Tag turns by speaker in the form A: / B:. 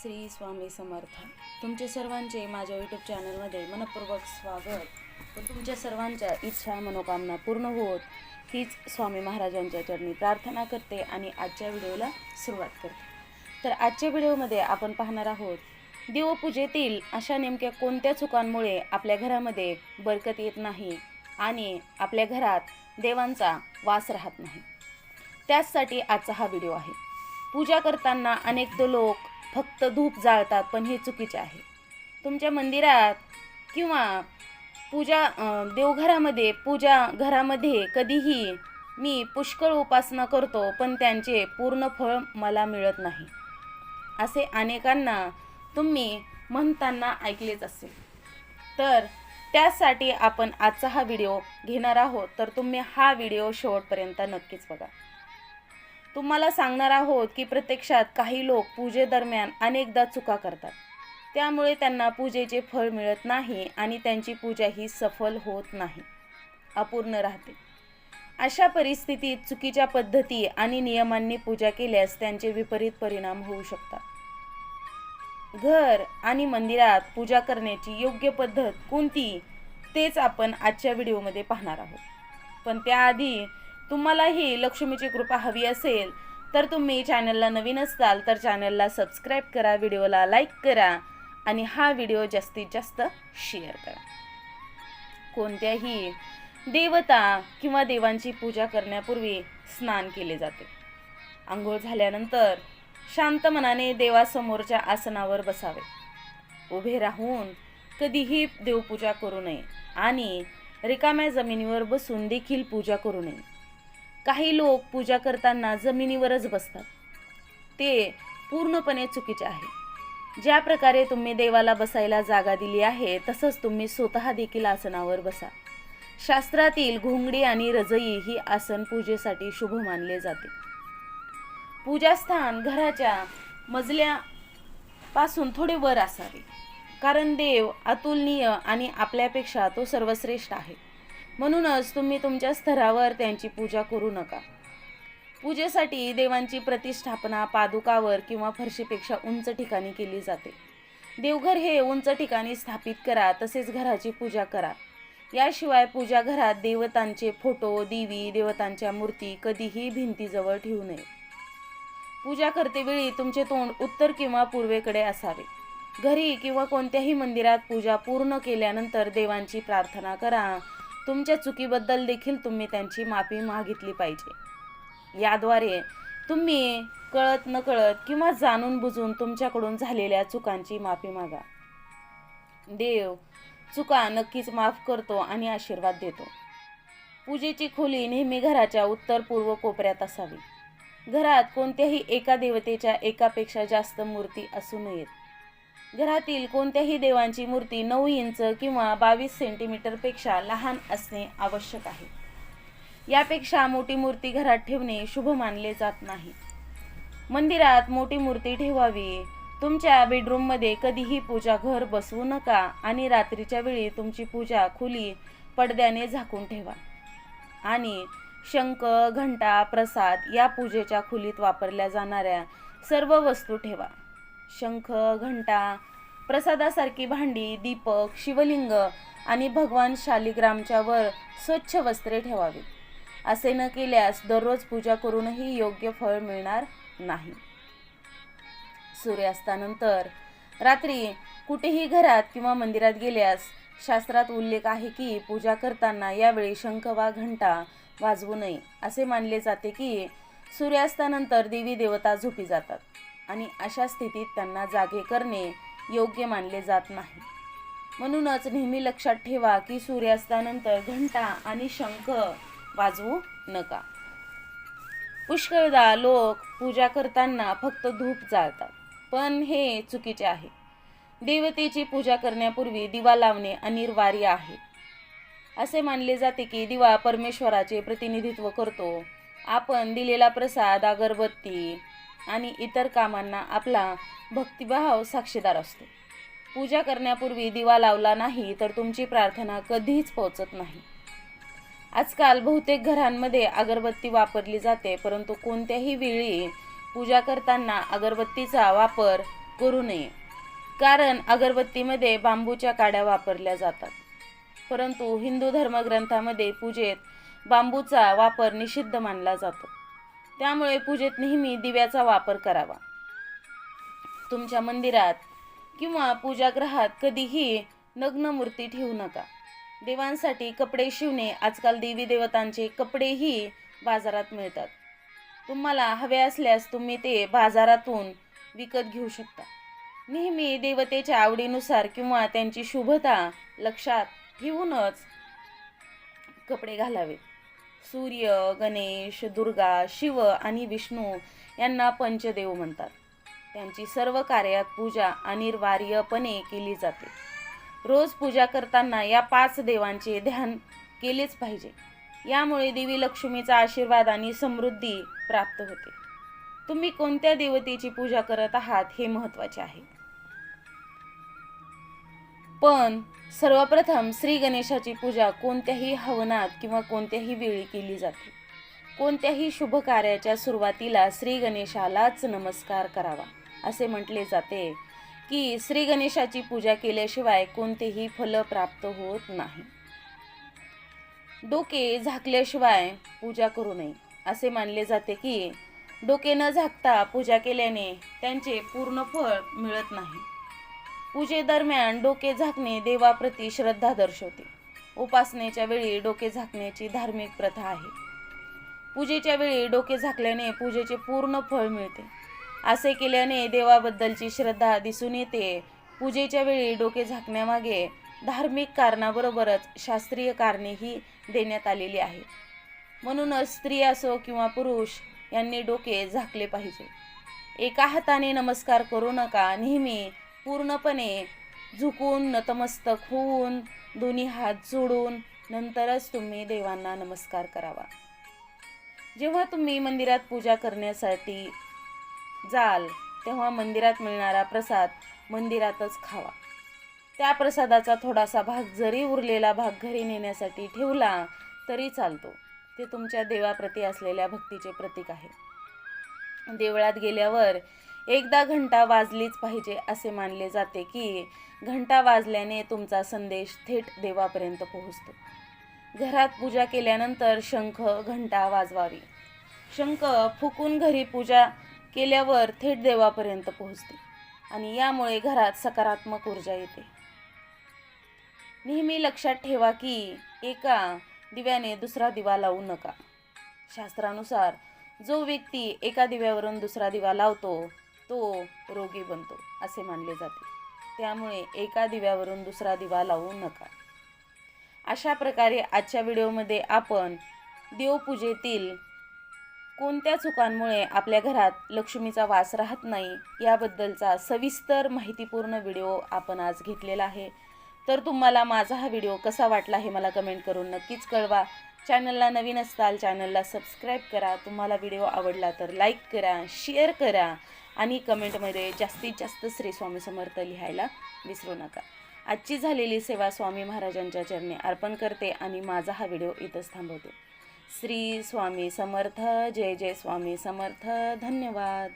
A: श्री स्वामी समर्थ. तुमचे सर्वांचे माझ्या यूट्यूब चॅनलमध्ये मनपूर्वक स्वागत. व तुमच्या सर्वांच्या इच्छा मनोकामना पूर्ण होत हीच स्वामी महाराजांच्या चरणी प्रार्थना करते आणि आजच्या व्हिडिओला सुरुवात करते. तर आजच्या व्हिडिओमध्ये आपण पाहणार आहोत देवपूजेतील अशा नेमक्या कोणत्या चुकांमुळे आपल्या घरामध्ये बरकत येत नाही आणि आपल्या घरात देवांचा वास राहत नाही? त्याचसाठी आजचा हा व्हिडिओ आहे. पूजा करताना अनेक तो लोक फक्त धूप जाळतात पण हे चुकीचे आहे. तुमच्या मंदिरात किंवा पूजा देवघरामध्ये पूजा घरामध्ये कधीही मी पुष्कळ उपासना करतो पण त्यांचे पूर्ण फळ मला मिळत नाही. असे अनेकांना तुम्ही म्हणताना ऐकलेच असेल. तर त्यासाठी आपण आजचा हा व्हिडिओ घेणार आहोत. तर तुम्ही हा व्हिडिओ शेवटपर्यंत नक्कीच बघा. तुम्हाला सांगणार आहोत की प्रत्यक्षात काही लोक पूजेदरम्यान अनेकदा चुका करतात. त्यामुळे त्यांना पूजेचे फळ मिळत नाही आणि त्यांची पूजा ही सफल होत नाही. अपूर्ण राहते. अशा परिस्थितीत चुकीच्या पद्धती आणि नियमांनी पूजा केल्यास त्यांचे विपरीत परिणाम होऊ शकतात. घर आणि मंदिरात पूजा करण्याची योग्य पद्धत कोणती तेच आपण आजच्या व्हिडिओमध्ये पाहणार आहोत. पण त्याआधी तुम्हालाही लक्ष्मीची कृपा हवी असेल तर तुम्ही चॅनलला नवीन असाल तर चॅनलला सबस्क्राईब करा व्हिडिओला लाईक करा आणि हा व्हिडिओ जास्तीत जास्त शेअर करा. कोणत्याही देवता किंवा देवांची पूजा करण्यापूर्वी स्नान केले जाते. आंघोळ झाल्यानंतर शांत मनाने देवासमोरच्या आसनावर बसावे. उभे राहून कधीही देवपूजा करू नये आणि रिकाम्या जमिनीवर बसून देखील पूजा करू नये. काही लोक पूजा करताना जमिनीवरच बसतात. ते पूर्णपणे चुकीचे आहे. ज्या प्रकारे तुम्ही देवाला बसायला जागा दिली आहे तसंच तुम्ही स्वतः देखील आसनावर बसा. शास्त्रातील घोंगडी आणि रजई ही आसन पूजेसाठी शुभ मानले जाते. पूजास्थान घराच्या मजल्यापासून थोडे वर असावे. कारण देव अतुलनीय आणि आपल्यापेक्षा तो सर्वश्रेष्ठ आहे. म्हणूनच तुम्ही तुमच्या स्तरावर त्यांची पूजा करू नका. पूजेसाठी देवांची प्रतिष्ठापना पादुकावर किंवा फरशीपेक्षा उंच ठिकाणी केली जाते. देवघर हे उंच ठिकाणी स्थापित करा तसेच घराची पूजा करा. याशिवाय पूजा घरात देवतांचे फोटो देवी देवतांच्या मूर्ती कधीही भिंतीजवळ ठेवू नये. पूजा करतेवेळी तुमचे तोंड उत्तर किंवा पूर्वेकडे असावे. घरी किंवा कोणत्याही मंदिरात पूजा पूर्ण केल्यानंतर देवांची प्रार्थना करा. तुमच्या चुकीबद्दल देखील तुम्ही त्यांची माफी मागितली पाहिजे. याद्वारे तुम्ही कळत न कळत किंवा जाणून बुजून तुमच्याकडून झालेल्या चुकांची माफी मागा. देव चुका नक्कीच माफ करतो आणि आशीर्वाद देतो. पूजेची खोली नेहमी घराच्या उत्तर पूर्व कोपऱ्यात असावी. घरात कोणत्याही एका देवतेच्या एकापेक्षा जास्त मूर्ती असू नयेत. घरातील कोणत्याही देवांची मूर्ती नऊ इंच किंवा बावीस सेंटीमीटरपेक्षा लहान असणे आवश्यक आहे. यापेक्षा मोठी मूर्ती घरात ठेवणे शुभ मानले जात नाही. मंदिरात मोठी मूर्ती ठेवावी तुमच्या बेडरूममध्ये कधीही पूजा घर बसवू नका आणि रात्रीच्या वेळी तुमची पूजा खुली पडद्याने झाकून ठेवा. आणि शंख घंटा प्रसाद या पूजेच्या खुलीत वापरल्या जाणाऱ्या सर्व वस्तू ठेवा. शंख घंटा प्रसादासारखी भांडी दीपक शिवलिंग आणि भगवान शालिग्रामच्या वर स्वच्छ वस्त्रे ठेवावीत. असे न केल्यास दररोज पूजा करूनही योग्य फळ मिळणार नाही. सूर्यास्तानंतर रात्री कुठेही घरात किंवा मंदिरात गेल्यास शास्त्रात उल्लेख आहे की पूजा करताना यावेळी शंख वा घंटा वाजवू नये असे मानले जाते की सूर्यास्तानंतर देवी देवता झोपी जातात. आणि अशा स्थितीत त्यांना जागे करणे योग्य मानले जात नाही. म्हणूनच नेहमी लक्षात ठेवा की सूर्यास्तानंतर घंटा आणि शंख वाजवू नका. पुष्कळदा लोक पूजा करताना फक्त धूप जाळतात पण हे चुकीचे आहे. देवतेची पूजा करण्यापूर्वी दिवा लावणे अनिवार्य आहे. असे मानले जाते की दिवा परमेश्वराचे प्रतिनिधित्व करतो. आपण दिलेला प्रसाद अगरबत्ती आणि इतर कामांना आपला भक्तिभाव साक्षीदार असतो. पूजा करण्यापूर्वी दिवा लावला नाही तर तुमची प्रार्थना कधीच पोचत नाही. आजकाल बहुतेक घरांमध्ये अगरबत्ती वापरली जाते परंतु कोणत्याही वेळी पूजा करताना अगरबत्तीचा वापर करू नये कारण अगरबत्तीमध्ये बांबूच्या काड्या वापरल्या जातात. परंतु हिंदू धर्मग्रंथामध्ये पूजेत बांबूचा वापर निषिद्ध मानला जातो. त्यामुळे पूजेत नेहमी दिव्याचा वापर करावा. तुमच्या मंदिरात किंवा पूजागृहात कधीही नग्न मूर्ती ठेवू नका. देवांसाठी कपडे शिवणे आजकाल देवी देवतांचे कपडेही बाजारात मिळतात. तुम्हाला हवे असल्यास तुम्ही ते बाजारातून विकत घेऊ शकता. नेहमी देवतेच्या आवडीनुसार किंवा त्यांची शुभता लक्षात ठेवूनच कपडे घालावेत. सूर्य गणेश दुर्गा शिव आणि विष्णू यांना पंचदेव म्हणतात. त्यांची सर्व कार्यात पूजा अनिवार्यपणे केली जाते. रोज पूजा करताना या पाच देवांचे ध्यान केलेच पाहिजे. यामुळे देवी लक्ष्मीचा आशीर्वाद आणि समृद्धी प्राप्त होते. तुम्ही कोणत्या देवतेची पूजा करत आहात हे महत्त्वाचे आहे. पण सर्वप्रथम श्री गणेशाची पूजा कोणत्याही हवनात किंवा कोणत्याही वेळी केली जाते. कोणत्याही शुभ कार्याच्या सुरुवातीला श्री गणेशालाच नमस्कार करावा असे म्हटले जाते की श्री गणेशाची पूजा केल्याशिवाय कोणतेही फल प्राप्त होत नाही. डोके झाकल्याशिवाय पूजा करू नये असे मानले जाते की डोके न झाकता पूजा केल्याने त्यांचे पूर्ण फळ मिळत नाही. पूजेदरम्यान डोके झाकणे देवाप्रती श्रद्धा दर्शवते. उपासनेच्या वेळी डोके झाकण्याची धार्मिक प्रथा आहे. पूजेच्या वेळी डोके झाकल्याने पूजेचे पूर्ण फळ मिळते. असे केल्याने देवाबद्दलची श्रद्धा दिसून येते. पूजेच्या वेळी डोके झाकण्यामागे धार्मिक कारणाबरोबरच शास्त्रीय कारणेही देण्यात आलेली आहेत म्हणूनच स्त्री असो किंवा पुरुष यांनी डोके झाकले पाहिजे. एका हाताने नमस्कार करू नका नेहमी पूर्णपणे झुकून नतमस्तक होऊन दोन्ही हात जोडून नंतरच तुम्ही देवांना नमस्कार करावा. जेव्हा तुम्ही मंदिरात पूजा करण्यासाठी जाल तेव्हा मंदिरात मिळणारा प्रसाद मंदिरातच खावा. त्या प्रसादाचा थोडासा भाग जरी उरलेला भाग घरी नेण्यासाठी ठेवला तरी चालतो. ते तुमच्या देवाप्रती असलेल्या भक्तीचे प्रतीक आहे. देवळात गेल्यावर एकदा घंटा वाजलीच पाहिजे असे मानले जाते की घंटा वाजल्याने तुमचा संदेश थेट देवापर्यंत पोहोचतो. घरात पूजा केल्यानंतर शंख घंटा वाजवावी. शंख फुकून घरी पूजा केल्यावर थेट देवापर्यंत पोहोचते आणि यामुळे घरात सकारात्मक ऊर्जा येते. नेहमी लक्षात ठेवा की एका दिव्याने दुसरा दिवा लावू नका. शास्त्रानुसार जो व्यक्ती एका दिव्यावरून दुसरा दिवा लावतो तो रोगी बनतो असे मानले जाते. त्यामुळे एका दिव्यावरून दुसरा दिवा लावू नका. अशा प्रकारे आजच्या व्हिडिओमध्ये आपण देवपूजेतील कोणत्या चुकांमुळे आपल्या घरात लक्ष्मीचा वास राहत नाही याबद्दलचा सविस्तर माहितीपूर्ण व्हिडिओ आपण आज घेतलेला आहे. तर तुम्हाला माझा हा व्हिडिओ कसा वाटला हे मला कमेंट करून नक्कीच कळवा. चॅनलला नवीन असताल चॅनलला सबस्क्राईब करा. तुम्हाला व्हिडिओ आवडला तर लाईक करा शेअर करा. आणि कमेंटमध्ये जास्तीत जास्त श्री स्वामी समर्थ लिहायला विसरू नका. आजची झालेली सेवा स्वामी महाराजांच्या चरणी अर्पण करते आणि माझा हा व्हिडिओ इथंच थांबवते. श्री स्वामी समर्थ जय जय स्वामी समर्थ. धन्यवाद.